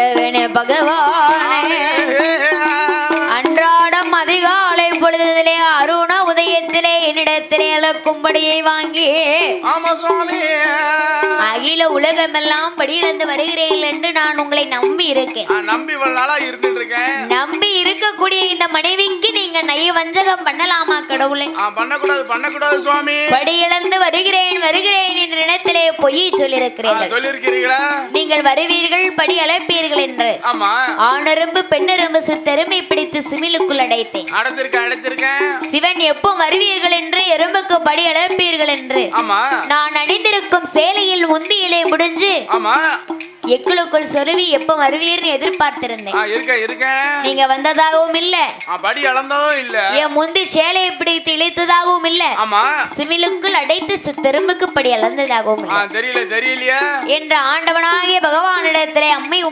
ஆண்டவனே பகவானே. அன்றாடம் அதிகாலை பொழுதிலே அருண உதயத்திலே என்னிடத்திலே அளக்கும்படியை வாங்கி அகில உலகமெல்லாம் படியிலிருந்து வருகிறேன் என்று நான் உங்களை நம்பி இருக்கேன். நம்பி நம்பி இருக்கக்கூடிய இந்த மனைவிக்கு நீங்க நய வஞ்சகம் பண்ணலாமா கடவுளே? பண்ணக்கூடாது பண்ணக்கூடாது சுவாமி. படியிழந்து வருகிறேன் வருகிறேன் என்ற இடத்திலே பொய் சொல்லியிருக்கிறீர்கள். சொல்லியிருக்கிறீங்களா நீங்கள் வருவீர்கள் படி அழைப்பீர்கள் என்று. ஆமா. ஆணெரும்பு பெண்ணெரும்பு சித்தெருமை பிடித்து சிமிலுக்குள் அடைத்தேன். அடைத்திருக்கேன் அடைத்திருக்கேன். சிவன் எப்போ வருவீர்கள் என்று எறும்புக்கு படி அழைப்பீர்கள் என்று. ஆமா. நான் அணிந்திருக்கும் சேலையில் முந்தியிலே முடிஞ்சு ஆமா. எக்குளுக்குள் சொருவி எப்போ வருவீர்னு எதிர்பார்த்திருந்தேன். இருக்கேன் இருக்கேன் நீங்க வந்ததாகவும் இல்ல. படி அளந்ததும் இல்ல. என் முந்தி சேலையை பிடித்து இழுத்ததாகவும் இல்ல. ஆமா. சிமிலுக்குள் அடைத்து சித்தெரும்புக்கு படி அளந்ததாகவும் தெரியல தெரியலையா. என்ற ஆண்டவனாகிய பகவானிடத்திலே அம்மை